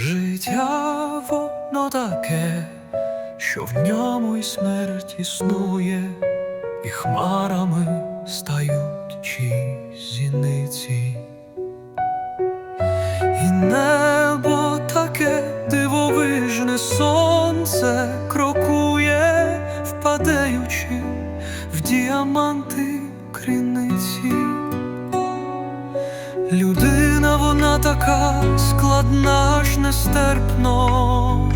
Життя воно таке, що в ньому і смерть існує, і хмарами стають чи зіниці. І небо таке дивовижне сонце крокує, впадаючи в діаманти криниці. Людина така складна ж нестерпно,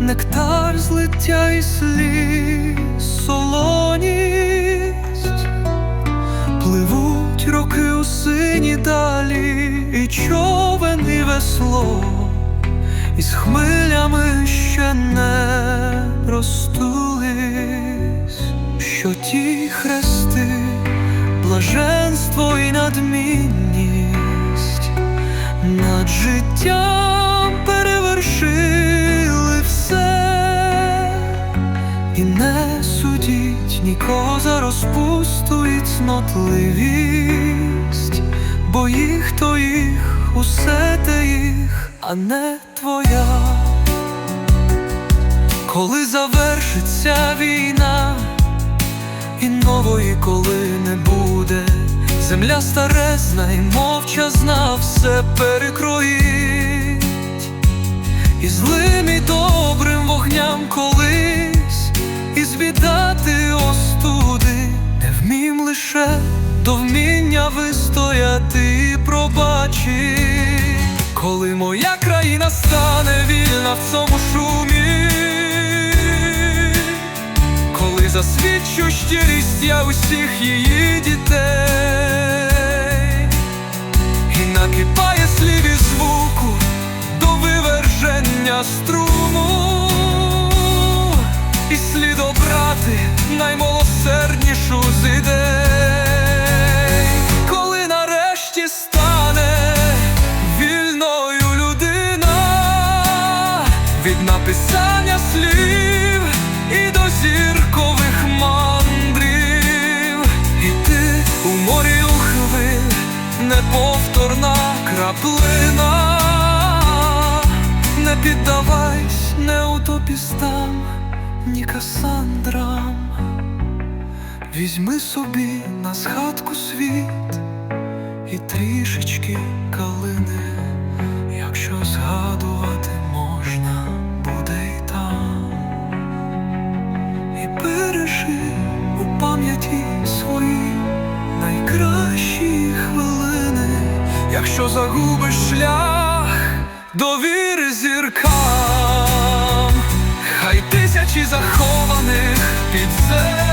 нектар злиття і сліз, солоність, пливуть роки у сині далі, і човен і весло, із хмилями ще не розтулись, що ті хрести блаженство і надмінність життям перевершили все, і не судіть нікого за розпусту і цнотливість, бо їх то їх, усе те їх, а не твоя. Коли завершиться війна, і нової коли земля старезна і мовчазна все перекроїть, і злим і добрим вогням колись, і звідати остуди, не вмім лише до вміння вистояти і пробачить, коли моя країна стане вільна в цьому шумі. Засвідчу щирість я усіх її дітей, струму, і слід обрати наймилосерднішу з ідей, коли нарешті стане вільною людина від написання слів і до зіркових мандрів, і ти у морі у хвиль неповторна краплина, не піддавайсь не утопістам, ні касандрам, візьми собі на згадку світ і трішечки калини, якщо згадувати можна буде і там, і бережи у пам'яті свої найкращі хвилини, якщо загубиш шлях довіри зіркам, хай тисячі захованих під землею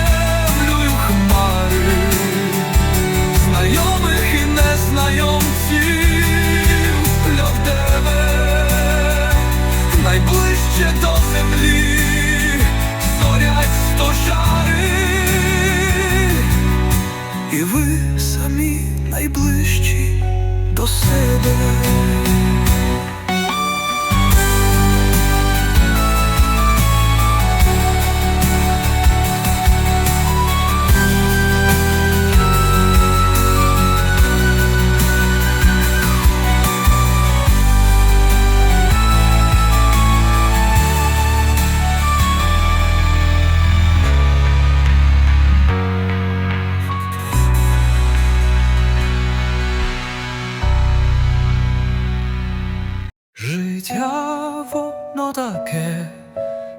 Воно таке,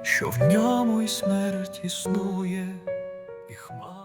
що в ньому і смерть існує, і хмар.